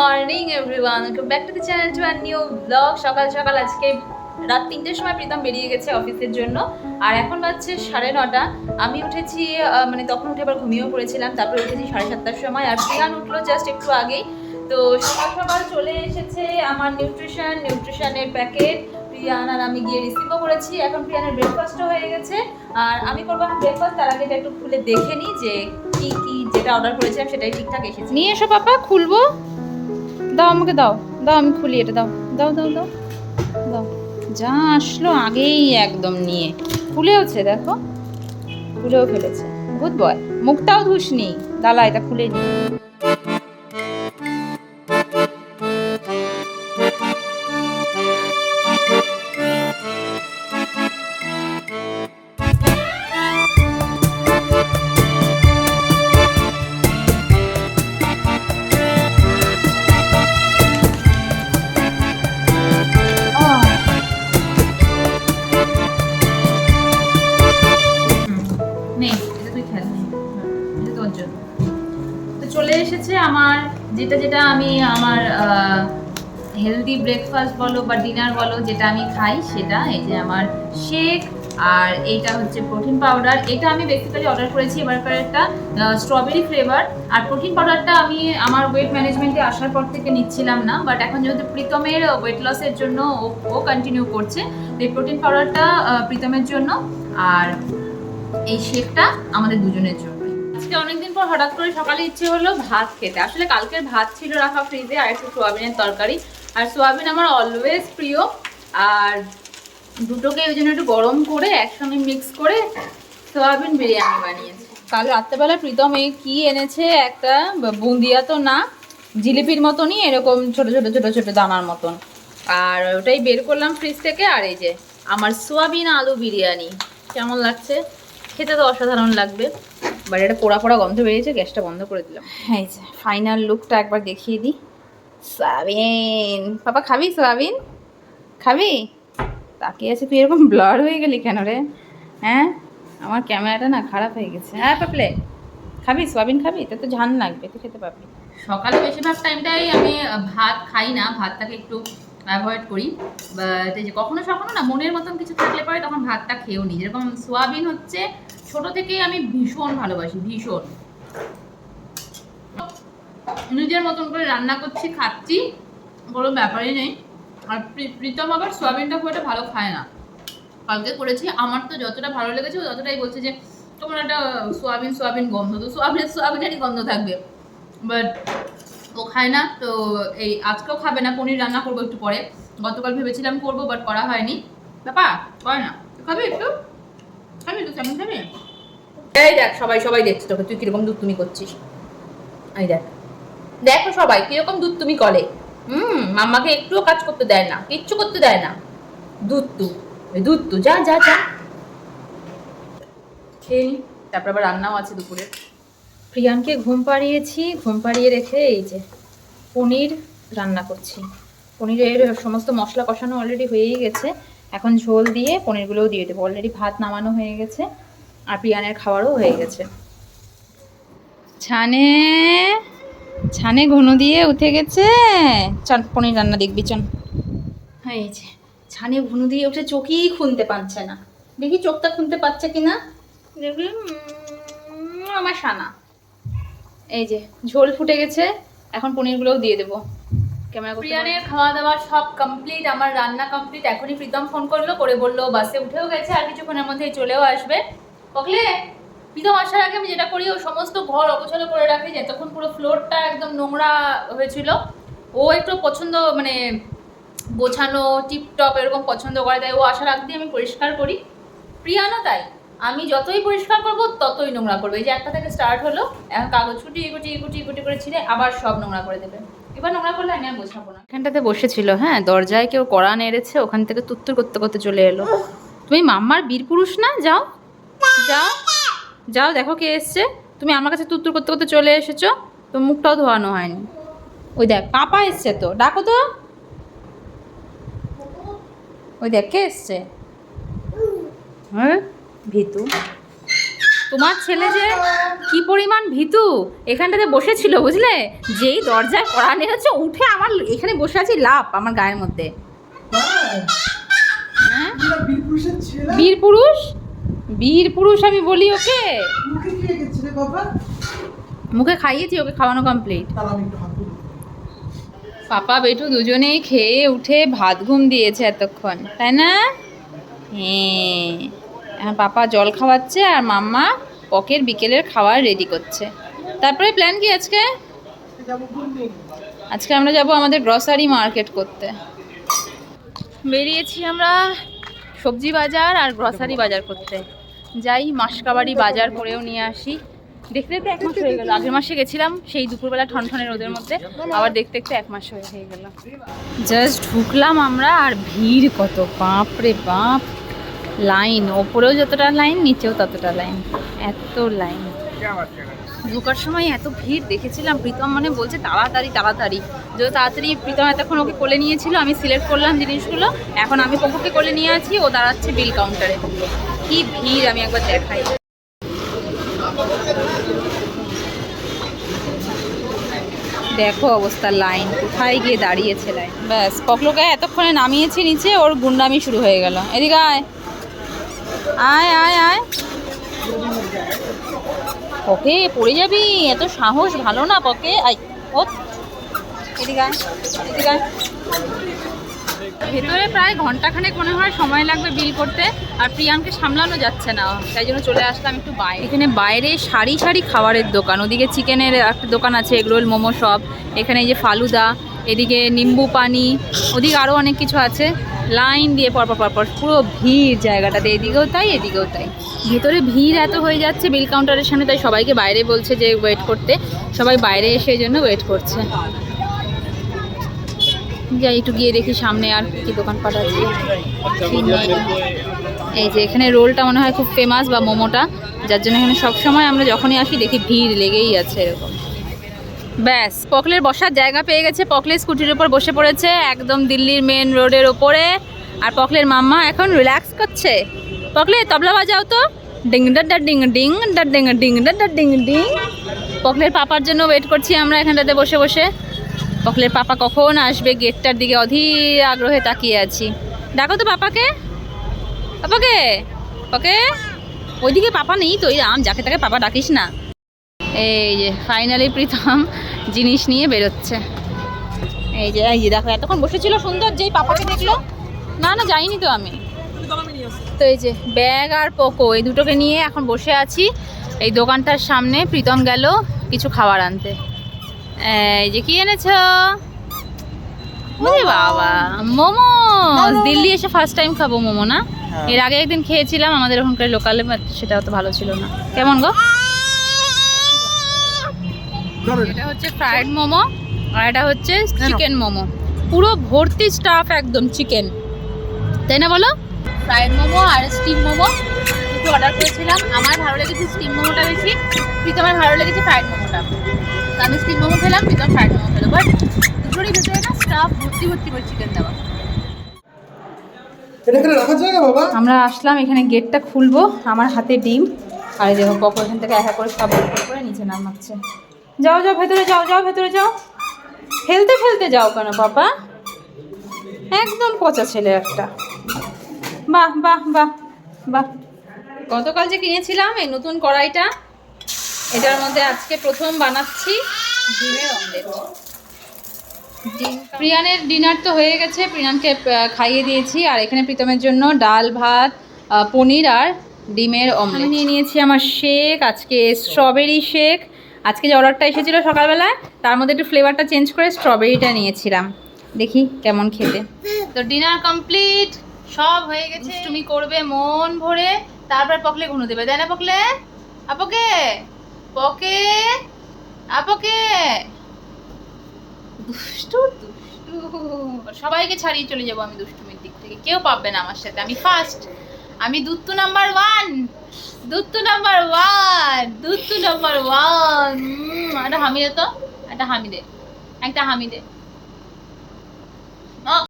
Morning everyone welcome back to the channel to new blog সকাল সকাল আজকে রাত তিনটের সময় প্রীতম বেরিয়ে গেছে অফিসের জন্য। আর এখন বাজছে সাড়ে নটা। আমি উঠেছি মানে তখন উঠে আবার ঘুমিয়েও পড়েছিলাম। তারপরে উঠেছি সাড়ে সাতটার সময়। আর প্রিয়ান উঠল জাস্ট একটু আগেই। তো সকাল সকাল চলে এসেছে আমার নিউট্রিশন নিউট্রিশনের প্যাকেট প্রিয়ান আর আমি গিয়ে রিসিভও করেছি। এখন প্রিয়ানের ব্রেকফাস্টও হয়ে গেছে। আর আমি করব ব্রেকফাস্ট তার আগে এটা একটু খুলে দেখে নিই যে কি কি যেটা অর্ডার করেছিলাম সেটাই ঠিকঠাক এসেছে। নিয়ে এসো পাপা, খুলবো। দাও আমাকে, দাও দাও, আমি খুলি এটা, দাও দাও দাও দাও দাও। যা আসলো আগেই একদম নিয়ে। খুলেওছে দেখো। খুলেও ফেলেছে। Good boy. মুখটাও ধুসনি। দালা এটা খুলে নি। এসেছে আমার, যেটা যেটা আমি আমার হেলদি ব্রেকফাস্ট বলো বা ডিনার বলো, যেটা আমি খাই, সেটা এই যে আমার শেক আর এইটা হচ্ছে প্রোটিন পাউডার এটা আমি বেসিক্যালি অর্ডার করেছি এবারকার একটা স্ট্রবেরি ফ্লেভার আর প্রোটিন পাউডারটা আমি আমার ওয়েট ম্যানেজমেন্টে আসার পর থেকে নিচ্ছিলাম না বাট এখন যেহেতু প্রীতমের ওয়েট লসের জন্য ও- কন্টিনিউ করছে, তো এই প্রোটিন পাউডারটা প্রীতমের জন্য। আর এই শেকটা আমাদের দুজনের জন্য। আজকে অনেকদিন পর হঠাৎ করে সকালে ইচ্ছে হলো ভাত খেতে। আসলে কালকের ভাত ছিল রাখা ফ্রিজে আর একটু সোয়াবিনের তরকারি। আর সোয়াবিন আমার অলওয়েজ প্রিয়। আর দুটোকে ওই জন্য একটু গরম করে একসঙ্গে মিক্স করে সোয়াবিন বিরিয়ানি বানিয়েছি। কাল রাত্রেবেলা প্রীতম এই কি এনেছে একটা বুন্দিয়া তো না, জিলিপির মতনই এরকম ছোট ছোট ছোট ছোট দানার মতন। আর ওটাই বের করলাম ফ্রিজ থেকে আর এই যে আমার সোয়াবিন আলু বিরিয়ানি। কেমন লাগছে? খেতে তো অসাধারণ লাগবে। বাট এটা পোড়া পোড়া গন্ধ বেরিয়েছে গ্যাসটা বন্ধ করে দিলাম। হ্যাঁ এই যে ফাইনাল লুকটা একবার দেখিয়ে দিই। সোয়াবিন পাপা খাবি সোয়াবিন খাবি? তাকিয়ে আছে তুই এরকম ব্লার হয়ে গেলি কেন রে? হ্যাঁ? আমার ক্যামেরাটা না খারাপ হয়ে গেছে। হ্যাঁ পাপলে খাবি? সোয়াবিন খাবি? তো ঝান লাগবে তুই খেতে পারবি সকালে বেশিরভাগ টাইমটাই আমি ভাত খাই না ভাতটাকে একটু অ্যাভয়েড করি। বাট এই যে কখনো সখনো না মনের মতন কিছু থাকলে পরে তখন ভাতটা খেয়েও নিই যেরকম সোয়াবিন হচ্ছে ছোট থেকেই আমি ভীষণ ভালোবাসি, ভীষণ। নিজের মতন করে রান্না করছি, খাচ্ছি, কোনো ব্যাপারই নেই। আর প্রীতম আবার সোয়াবিনটা খুব একটা ভালো খায় না। কালকে করেছি, আমার তো যতটা ভালো লেগেছে ততটাই বলছে যে, তোমার একটা সোয়াবিন সোয়াবিন গন্ধ তো, সোয়াবিন, সোয়াবিনেরই গন্ধ থাকবে। বাট ও খায় না, তো এই আজকেও খাবে না, পনির রান্না করব একটু পরে। গতকাল ভেবেছিলাম করব, বাট করা হয়নি। ব্যাপার করে না, খাবে একটু? খাবি একটু কেমন খাবি? এই দেখ সবাই সবাই দেখছে তোকে। তুই কীরকম দুধ তুমি করছিস? এই দেখ। দেখো সবাই কীরকম দুধ তুমি করে। হুম মাম্মাকে একটুও কাজ করতে দেয় না কিচ্ছু করতে দেয় না। দুধ তু দুধ তু যা যা যা। খেয়ে নি। তারপর আবার রান্নাও আছে দুপুরে। প্রিয়ানকে ঘুম পাড়িয়েছি। ঘুম পাড়িয়ে রেখে এই যে পনির রান্না করছি। পনিরের সমস্ত মশলা কষানো অলরেডি হয়েই গেছে। এখন ঝোল দিয়ে পনিরগুলোও দিয়ে দেবো। অলরেডি ভাত নামানো হয়ে গেছে আর প্রিয়ানের খাবারও হয়ে গেছে। ছানে ছানে ঘন দিয়ে উঠে গেছে। চল পনির রান্না দেখবি চল। হ্যাঁ এই যে ছানে ঘুনু দিয়ে উঠে চোখই খুনতে পারছে না। দেখি চোখটা খুনতে পারছে কিনা? দেখবি উম, আমার সানা এই যে ঝোল ফুটে গেছে এখন পনিরগুলোও দিয়ে দেবো। ক্যামেরা প্রিয়ানের খাওয়া দাওয়া সব কমপ্লিট আমার রান্না কমপ্লিট এখনই প্রীতম ফোন করল করে বলল বাসে উঠেও গেছে আর কিছুক্ষণের মধ্যেই চলেও আসবে। পকলে প্রীতম আসার আগে আমি যেটা করি ও সমস্ত ঘর অগোছালো করে রাখি যতক্ষণ পুরো ফ্লোরটা একদম নোংরা হয়েছিল ও একটু পছন্দ মানে গোছানো টিপটপ এরকম পছন্দ করে তাই ও আসার আগ দিয়ে আমি পরিষ্কার করি। প্রিয়ানও তাই আমি যতই পরিষ্কার করব ততই নোংরা করবে। এই যে একটা থেকে স্টার্ট হলো এখন কাগজ কুটি কুটি কুটি কুটি করে ছিঁড়ে আবার সব নোংরা করে দেবে। এবার নোংরা করলে আমি আর গোছাবো না। এখানটাতে বসেছিল হ্যাঁ দরজায় কেউ কড়া নেড়েছে, ওখান থেকে তুত্তুর করতে করতে চলে এলো। তুমি মাম্মার বীর পুরুষ না? যাও। যাও। যাও, দেখো কে এসছে। তুমি আমার কাছে তুত্তুর করতে করতে চলে এসেছ। তো মুখটাও ধোয়ানো হয়নি। ওই দেখ, পাপা এসছে তো। ডাকো তো। ওই দেখ, কে এসছে? হ্যাঁ ভিতু। তোমার ছেলে যে কি পরিমাণ ভীতু? এখানটাতে বসেছিল, বুঝলে? যেই দরজায় কড়া নেড়েছে, উঠে আমার এখানে বসে আছি লাভ আমার গায়ের মধ্যে। হ্যাঁ? বীর পুরুষ? বীর পুরুষ আমি বলি ওকে। মুখে খাইয়েছি ওকে, খাওয়ানো কমপ্লিট। পাপা বেটু দুজনেই খেয়ে উঠে ভাত ঘুম দিয়েছে এতক্ষণ, তাই না? হ্যাঁ। পাপা জল খাওয়াচ্ছে আর মাম্মা পকের বিকেলের খাবার রেডি করছে। তারপরে প্ল্যান কি আজকে? আজকে আমরা যাব আমাদের গ্রসারি মার্কেট করতে। বেরিয়েছি আমরা সবজি বাজার আর গ্রসারি বাজার করতে। যাই মাসকাবাড়ি বাজার করেও নিয়ে আসি। দেখতে দেখতে এক মাস হয়ে গেল। আগের মাসে গেছিলাম, সেই দুপুরবেলা ঠনঠনের রোদের মধ্যে। আবার দেখতে দেখতে এক মাস হয়ে হয়ে গেল। জাস্ট ঢুকলাম আমরা আর ভিড় কত। বাপ রে বাপ। লাইন, ওপরেও যতটা লাইন, নিচেও ততটা লাইন। এত লাইন। ঢোকার সময় এত ভিড় দেখেছিলাম, প্রীতম মানে বলছে, তাড়াতাড়ি তাড়াতাড়ি। যত তাড়াতাড়ি প্রীতম এতক্ষণ ওকে কোলে নিয়েছিল, আমি সিলেক্ট করলাম জিনিসগুলো। এখন আমি পপুকে কোলে নিয়ে আছি, ও দাঁড়াচ্ছে বিল কাউন্টারে। কি ভিড়, আমি একবার দেখাই। দেখো অবস্থা, লাইন। কোথায় গিয়ে দাঁড়িয়েছে লাইন? ব্যাস পকলোকে এতক্ষণে নামিয়েছি নিচে, ওর গুন্ডামি শুরু হয়ে গেল। এদিকে আয়। আয় আয় আয়। পকে পড়ে যাবি? এত সাহস ভালো না পকে। ও আয়, এদিকে আয়। ভেতরে প্রায় ঘন্টাখানেক মনে হয় সময় লাগবে বিল করতে আর প্রিয়াঙ্কে সামলানো যাচ্ছে না। তাই জন্য চলে আসলাম একটু বাইরে। এখানে বাইরে সারি সারি খাবারের দোকান। ওদিকে চিকেনের একটা দোকান আছে এগরোল মোমো সব এখানে এই যে ফালুদা এদিকে নিম্বু পানি ওদিকে আরও অনেক কিছু আছে। লাইন দিয়ে পরপর পরপর, পুরো ভিড় জায়গাটাতে, এদিকেও তাই এদিকেও তাই। ভেতরে ভিড় এত হয়ে যাচ্ছে, বিল কাউন্টারের সামনে, তাই সবাইকে বাইরে বলছে যে ওয়েট করতে। সবাই বাইরে এসে জন্য ওয়েট করছে। যাই, একটু গিয়ে দেখি সামনে আর কি দোকানপাট আছে। এই যে এখানে রোলটা মনে হয় খুব ফেমাস বা মোমোটা, যার জন্য এখানে সবসময় আমরা যখনই আসি দেখি ভিড় লেগেই আছে এরকম। ব্যাস পকলের বসার জায়গা পেয়ে গেছে পকলের স্কুটির উপর বসে পড়েছে একদম দিল্লির মেন রোডের ওপরে আর পকলের মাম্মা এখন রিল্যাক্স করছে পকলে তবলা বাজাও তো ডিং ডা ডা ডিং ডিং ডা ডিং ডিং ডা ডা ডিং ডিং পকলের পাপার জন্য ওয়েট করছি আমরা এখানটাতে বসে বসে পকলের পাপা কখন আসবে গেটটার দিকে অধীর আগ্রহে তাকিয়ে আছি ডাকো তো পাপাকে পাপাকে ওকে ওইদিকে পাপা নেই তো এই রাম যাকে তাকে পাপা ডাকিস না এই যে ফাইনালি প্রীতম জিনিস নিয়ে বেরোচ্ছে। এই যে এই যে দেখো এতক্ষণ বসেছিল সুন্দর যেই পাপাকে দেখল। না না যাইনি তো আমি। তো এই যে ব্যাগ আর পোকো এই দুটোকে নিয়ে এখন বসে আছি। এই দোকানটার সামনে প্রীতম গেল কিছু খাবার আনতে। এই যে কি এনেছো? ওরে বাবা মোমো! দিল্লি এসে ফার্স্ট টাইম খাব মোমো না? হ্যাঁ। এর আগে একদিন খেয়েছিলাম আমাদের ওখানকার লোকালে সেটা অত ভালো ছিল না। কেমন গো? এটা হচ্ছে ফ্রাইড মোমো আর এটা হচ্ছে চিকেন মোমো। পুরো ভর্তি স্টাফ একদম চিকেন তাই না বলো? ফ্রাইড মোমো আর স্টিম মোমো দুটো অর্ডার করেছিলাম। আমার ভালো লেগেছে স্টিম মোমোটা বেশি প্রীতমের ভালো লেগেছে ফ্রাইড মোমোটা। আমি স্টিম মোমো খেলাম প্রীতম ফ্রাইড মোমো খেলো। বাট দুটোরই ভেতরে না স্টাফ ভর্তি ভর্তি করে চিকেন দেওয়া। আমরা আসলাম এখানে গেটটা খুলবো। আমার হাতে ডিম। আর দেখো পকো এখান থেকে একা করে সব করে করে নিচে নামাচ্ছে। যাও যাও, ভেতরে যাও যাও, ভেতরে যাও। ফেলতে ফেলতে যাও কেন বাবা? একদম পচা ছেলে একটা। বাহ বাহ বাহ বাহ। গতকাল যে কিনেছিলাম এই নতুন কড়াইটা, এটার মধ্যে আজকে প্রথম বানাচ্ছি ডিমের অমলেট প্রিয়ানের ডিনার তো হয়ে গেছে, প্রিয়ানকে খাইয়ে দিয়েছি। আর এখানে প্রীতমের জন্য ডাল, ভাত পনির আর ডিমের অমলেট নিয়ে নিয়েছি আমার শেক, আজকে স্ট্রবেরি শেক। আজকে যে অর্ডারটা এসেছিল সকালবেলায় তার মধ্যে একটু ফ্লেভারটা চেঞ্জ করে স্ট্রবেরিটা নিয়েছিলাম। দেখি কেমন খেতে। তো ডিনার কমপ্লিট সব হয়ে গেছে। তুমি করবে মন ভরে তারপর পকলে ঘুনো দেবে। তাই না পকলে আপকে? পকে? আপকে? দুষ্টু দুষ্টু। সবাইকে ছাড়িয়ে চলে যাব আমি দুষ্টুমির দিক থেকে। কেউ পাবে না আমার সাথে। আমি ফার্স্ট আমি দুত্তু নাম্বার ওয়ান দুত্তু নাম্বার ওয়ান, দুত্তু নাম্বার ওয়ান। একটা হামি দে তো? একটা হামি দে একটা হামি দে